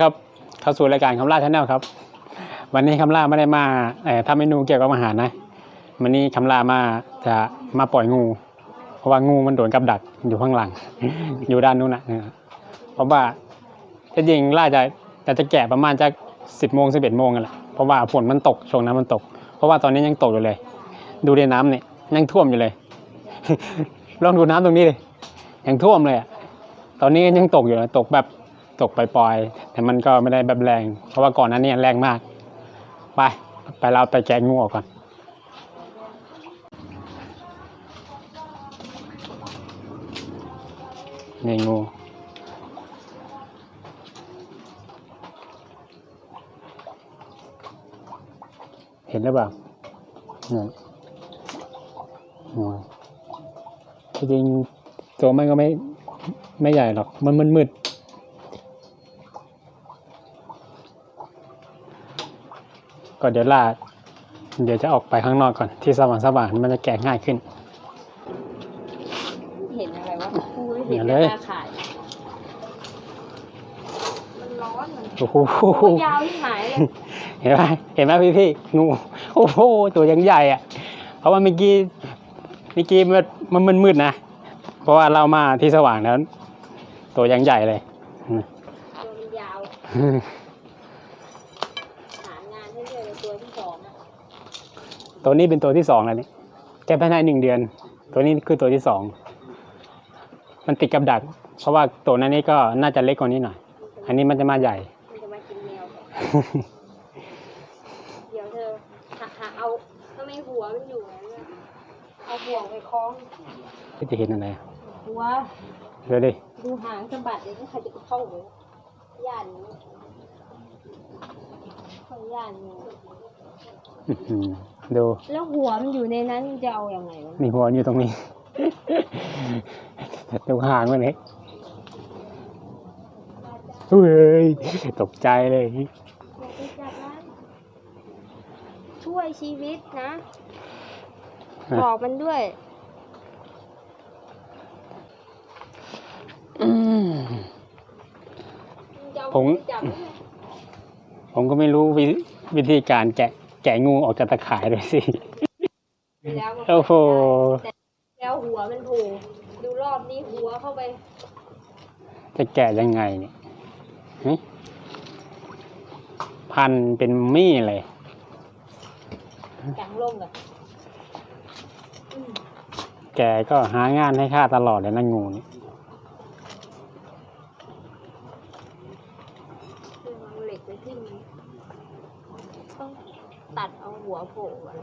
ครับเข้าสู่รายการคำล่าชาแนลครับ วันนี้คำล่าไม่ได้มาเออทำเมนูเกี่ยวกับอาหารนะวันนี้คำล่ามาจะมาปล่อยงู เพราะว่างูมันโดนกับดักอยู่ข้างหลัง อยู่ด้านนู้นนะเออเพราะว่าที่จริงล่าจะจะจะแกะประมาณจะสิบโมงสิบเอ็ดโมงกันแหละเพราะว่าฝนมันตกช่วงนั้นมันตก เพราะว่าตอนนี้ยังตกอยู่เลย ดูในน้ำเนี่ยยังท่วมอยู่เลยลองดูน้ำตรงนี้เลยยังท่วมเลยอะตอนนี้ยังตกอยู่เลยตกแบบ ตกปล่อยๆ แต่มันก็ไม่ได้แบบแรง เพราะว่าก่อนนั้นเนี่ยแรงมาก ไป ไปเราไปแกะงูออกก่อน นี่งูเห็นหรือเปล่าเนี่ยงูจริงๆตัวมันก็ไม่ไม่ใหญ่หรอก มันมันมืด ก็เดี๋ยวลาด เดี๋ยวจะออกไปข้างนอกก่อนที่สว่างสว่างๆมันจะแกะง่ายขึ้น เห็นอะไรวะกูไม่เห็เห็นนเลเลยยขายมันร้อนมันโอ้โหโอ้ยยาวที่หายเลยเห็นไหมเห็นไหมพี่พี่ๆงูโอ้โหตัวยังใหญ่อะเพราะว่าเมื่อกี้เมื่อกี้มันมันมันมืดนะ เพราะว่าเรามาที่สว่างแล้วตัวยังใหญ่เลยตัวมันยาว หางานให้เลยใน ตัวที่สองอะตัวนี้เป็นตัวที่สองแล้วนี่แค่ภายในหนึ่งเดือน ตัวนี้คือตัวที่สองมันติดกับดัก เพราะว่าตัวนั้นนี่ก็น่าจะเล็กกว่านี้หน่อย อันนี้มันจะมาใหญ่ มันจะมากินแมวเดี๋ยวเธอหาหาเอาทำไมหัวมันอยู่นั้นอะเอาห่วงไปคล้องพี่จะเห็นอะไรอะหัว เดี๋ยวดิ ดูหางสะบัดเดี๋ยวใครจะไปเข้าเลยย่านนี้คน ย่านนี้อื้อหือดูแล้วหัวมันอยู่ในนั้นจะเอาอย่างไงวะมีหัวอยู่ตรงนี้ ดูหางมันเลยเฮ้ยตกใจเลย อย่าไปจับมันช่วยชีวิตนะฮะ บอกมันด้วย อืมผมจับ ผมก็ไม่รู้วิวิธีการแกะแกะงูออกจากตะข่ายเลยสิ แล้วก็โอ้โห แล้วหัวมันโผล่ดูรอบนี้หัวเข้าไปจะแกะยังไงเนี่ยหึพันเป็นมี่เลย กลางร่มอะแกก็หางานให้ข้าตลอดเลยนะงูนี่ คือเอาเหล็กไปทิ้งต้อง ตัดเอาหัวโผล่อะ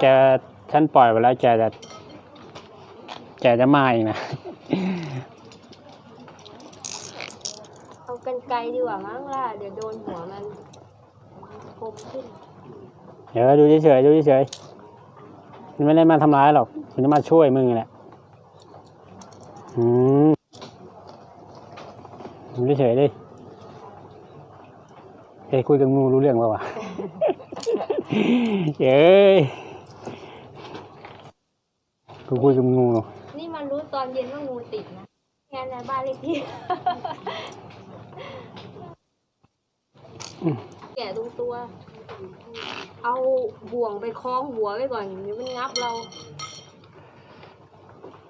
แกฉันปล่อยไปแล้วแกจะแกจะมาอีกนะ เอากันไกลดีกว่ามั้งล่ะ เดี๋ยวโดนหัวมันคมขึ้น เดี๋ยวดูเฉยๆดูเฉยๆมันไม่ได้มาทำร้ายหรอกมันจะมาช่วยมึงแหละอืมดูเฉยๆดิ เฮ้ยคุยกับงูรู้เรื่องป่าวะเย้ยกูคุยกับงูนี่มันรู้ตอนเย็นว่างูติดนะงั้นในบ้านเลขที่แกะตรงตัว เอาบ่วงไปคล้องหัวไว้ก่อนเดี๋ยวมันงับเรา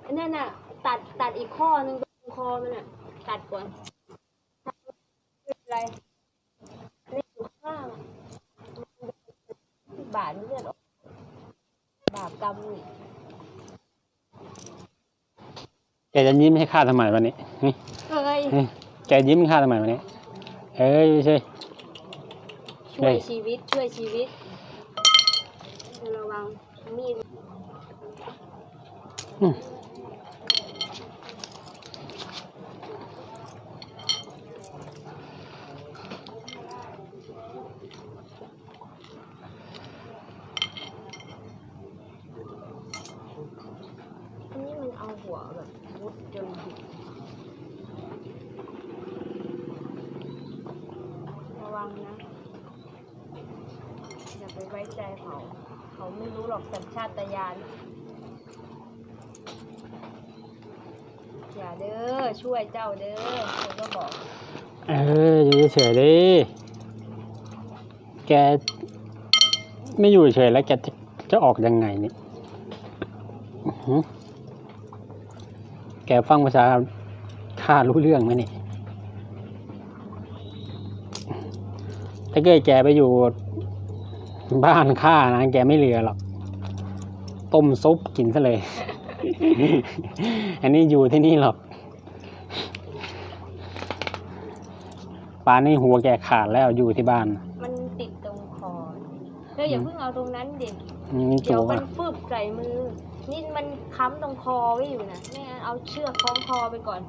อันนั่นน่ะ ตัดตัดอีกข้อหนึงตรงคอมันน่ะ ตัดก่อนไม่เป็นไรอันนี้อยู่ข้าง บาดเลือดออกบาปกรรมนี่แกจะยิ้มให้ข้าทำไมวันนี้หึเอ้ยหึแกยิ้มให้ข้าทำไมวันนี้ เอ้ยใช่ ช่วยชีวิตช่วยชีวิตระวังมีด อืม อันนี้มันเอาหัว แบบมุดจนระวังนะ อย่าไปไว้ใจเขา เขาไม่รู้หรอกสัญชาตญาณอย่าเด้อ ช่วยเจ้าเด้อเขาก็บอก เอออยู่เฉยๆดิแก ไม่อยู่เฉยแล้วแกจะจะออกยังไงเนี่ยอื้อหือ แกฟังภาษาข้ารู้เรื่องไหมเนี่ยถ้าเกิดแกไปอยู่บ้านข้านะแกไม่เหลือหรอก ต้มซุปกินซะเลย อันนี้อยู่ที่นี่หรอกปานนี้หัวแกขาดแล้วอยู่ที่บ้าน มันติดตรงคอเธออย่าเพิ่งเอาตรงนั้นเด็กนี่เดี๋ตัยววมันฟืบใส่มือ นี่มันค้ำตรงคอไว้อยู่นะไม่งั้นเอาเชือกคล้องคอไปก่อน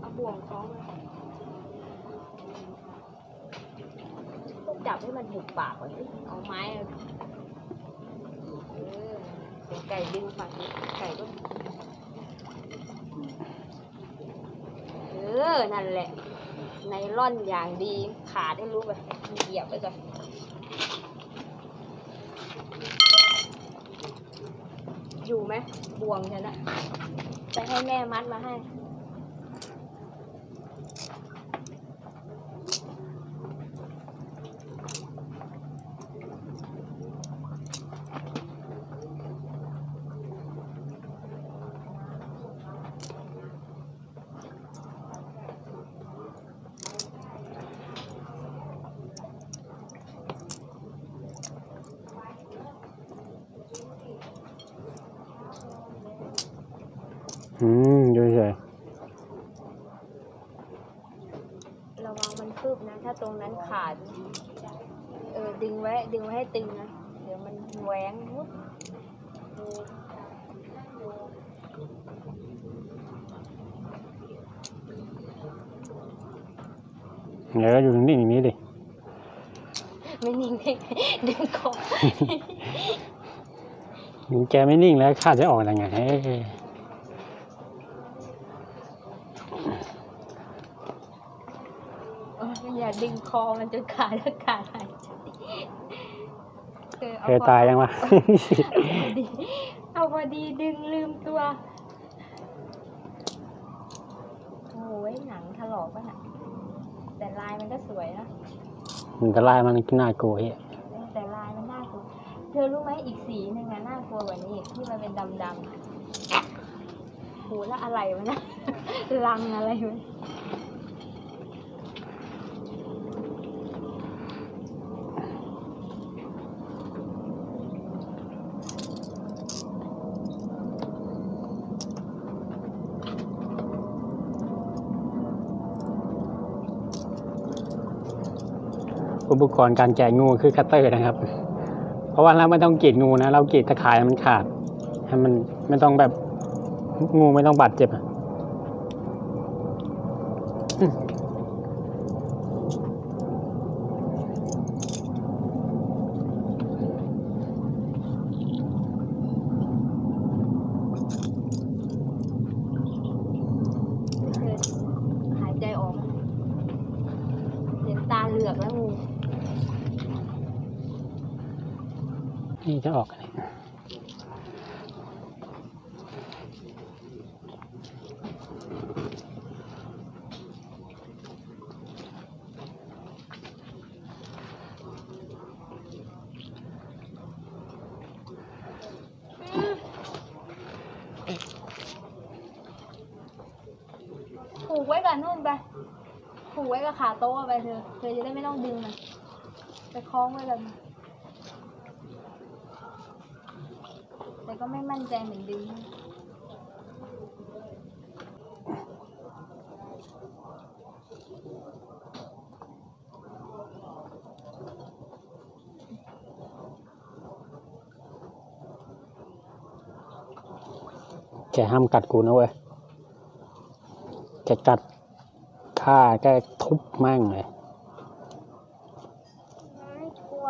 เอาบ่วงคล้องต้องจับให้มันหุบปากก่อนสิเอาไม้เอาเออเดี๋ยวไก่ดึงฝั่งนี้ไก่ก็เออ นั่นแหละ ไนล่อนอย่างดี ขาดให้รู้ไปเหยียบไปก่อน อยู่ไหมบ่วงฉันอะไปให้แม่มัดมาให้ อืมอยู่เฉยระวังมันคืบนะ ถ้าตรงนั้นขาด เออ ดึงไว้ ดึงไว้ให้ตึงนะ เดี๋ยวมันแหวงวุบเดี๋ยวอยู่นิ่งๆอย่างนี้ดิ ไม่นิ่งได้ไงดึงคอแกไม่นิ่งแล้วข้าจะออกยังไงเอ้ยเอออย่าดึงคอมันจนขาดแล้วขาดหายใจเออเคเอายพอตายยังวะดีเอาพอดีดึงลืมตัว โอ้ยหนังถลอกป่ะน่ะ แต่ลายมันก็สวยนะมันจะไล่มันน่ากลัวเฮ้ยแต่ลายมันน่ากลัว เธอรู้ไหมอีกสีหนึ่งอะน่ากลัวกว่านี้อีกที่มันเป็นดำๆอะโหแล้วอะไรวะนะรังอะไรวะ อุปกรณ์การแกะงูคือคัตเตอร์นะครับ เพราะว่าเราไม่ต้องกรีดงูนะ เรากรีดตะข่ายมันขาดให้มันไม่ต้องแบบงูไม่ต้องบาดเจ็บอะอืม เธอหายใจออกไหมเห็นตาเหลือกแล้วงู นี่จะออกอะไรผูกไว้กับนู่นไป ผูกไว้กับขาโต๊ะไปเธอ เธอจะได้ไม่ต้องดึงมันไปคล้องไว้กันแต่ ก็ไม่มั่นใจเหมือนดึงแกห้ามกัดกูนะเว้ยแกกัดข้าแกทุบมั่งเลย ไม่กลัว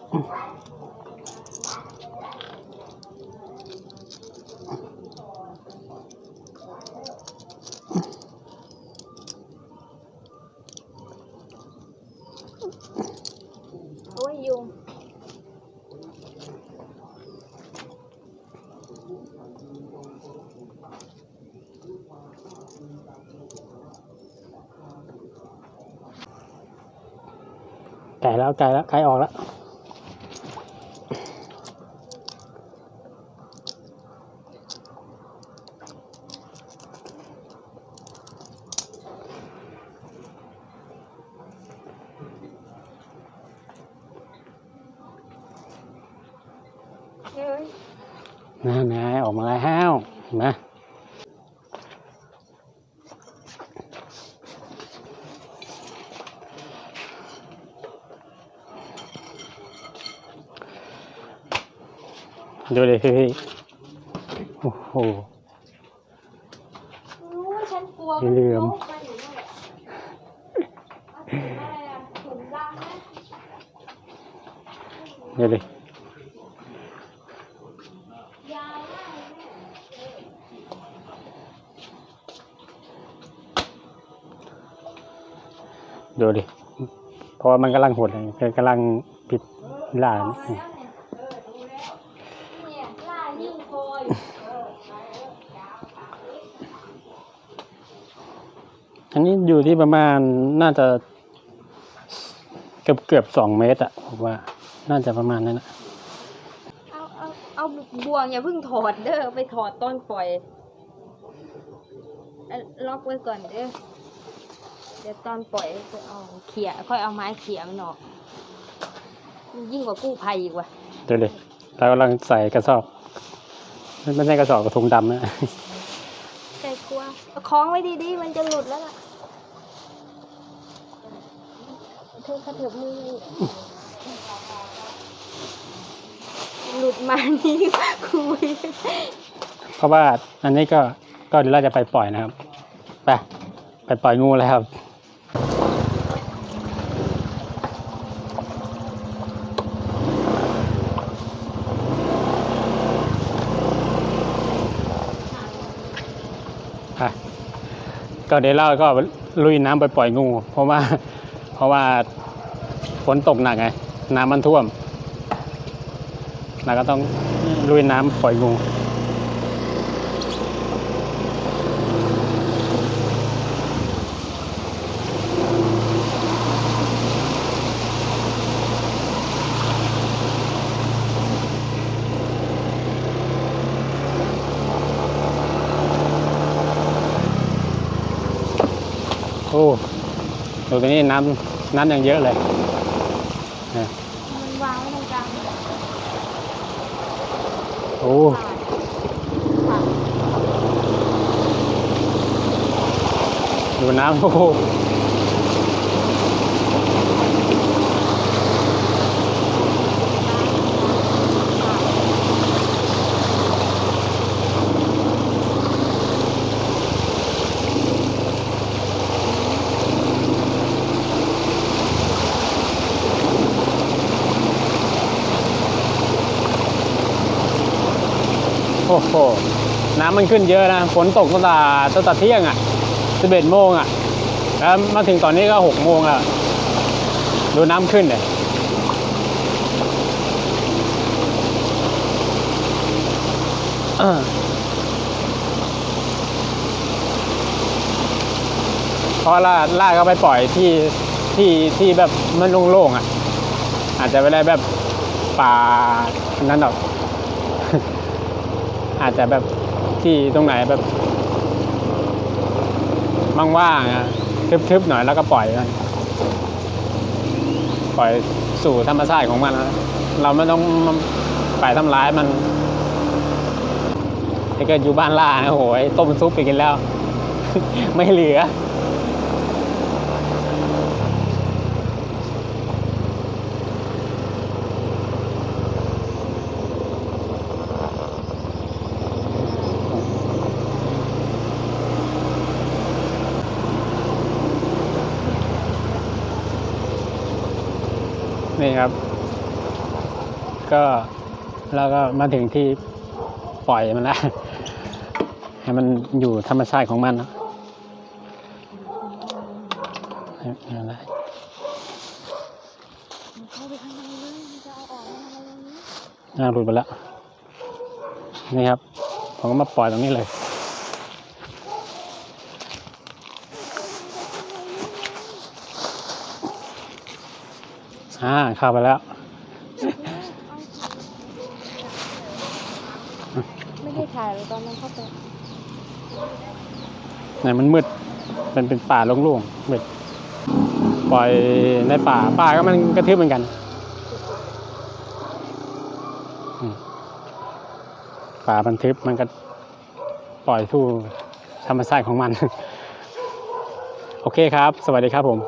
อ โอ้ยยุงไก่แล้วไก่แล้วไก่ออกแล้ว เอ้ย นะนายออกมาแล้วเห็นไหม ดูดิพี่พี่โอ้โหรู้ว่าฉันกลัวเหลื่อมนกมาอยู่นั่นแหละเอาถุงอะไรอะถุงดำไหมดูดิยาวมากเลยแม่ดูดิเพราะว่ามันกำลังหดเลยกำลังปิดล่าออกนะมาแล้วเนี่ นนี้อยู่ที่ประมาณน่าจะเกือบเกือบสองเมตรอะผมว่า น่าจะประมาณนั้นอะเอาเอาเอาบ่วงอย่าเพิ่งถอดเด้อไปถอดตอนปล่อยเอาล็อกไว้ก่อนเด้อเดี๋ยวตอนปล่อยจะเอาเขี่ยค่อยเอาไม้เขี่ยมันออกมันยิ่งกว่ากู้ภัยอีกว่ะดูดิเรากำลังใส่กระสอบไม่ไม่ใช่กระสอบกระถุงดำนะใจกลัวเอาคล้องไว้ดีๆ มันจะหลุดแล้วล่ะ กระเถิบมือหลุดมานี่คุยเพราะว่าอันนี้ก็ก็เดี๋ยวเราจะไปปล่อยนะครับไปไปปล่อยงูแล้วครับก็เดี๋ยวเราก็ลุยน้ำไปปล่อยงู เพราะว่าเพราะว่า นตกหนักไง น้ำมันท่วมเราก็ต้องลุยน้ำปล่อยงูโอ้ดูตรงนี้น้ำน้ำยังเยอะเลย ดูน้ำโอ้โหโอ้โห น้ำมันขึ้นเยอะนะ ฝนตกตั้งแต่ตั้งแต่เที่ยงอะ่ะ 11โมงอะ แล้วมาถึงตอนนี้ก็6โมงอะ ดูน้ำขึ้นเนี่ยเพราะล่าล่าก็ไปปล่อยที่ที่ที่แบบมันโล่งๆอะ อาจจะไปได้แบบป่านั้นหรอก อาจจะแบบที่ตรงไหนแบบ ว่างๆอะทึบๆหน่อยแล้วก็ปล่อยมันปล่อยสู่ธรรมชาติของมันนะเราไม่ต้องไปทำร้ายมันถ้าเกิดอยู่บ้านล่านะโอ้โหต้มซุปไปกินแล้ว ไม่เหลือ นี่ครับ ก็เราก็มาถึงที่ปล่อยมันแล้วให้มันอยู่ธรรมชาติของมันนะนี่นแหละมันเข้าไปข้างมันจะเอาออกมาทำอะไรตรงนี้น่าหลุดไปแล้ว นี่ครับ ผมก็มาปล่อยตรงนี้เลย อ่าเข้าไปแล้ว ไม่ได้ถ่ายเลยตอนนั้นเข้าไปไหนมันมืดเป็นเป็นป่าโล่งๆมืดปล่อยในป่าป่าก็มันกระทึบเหมือนกันอืมป่ามันทึบมันก็ปล่อยสู่ธรรมชาติของมัน โอเคครับ สวัสดีครับผม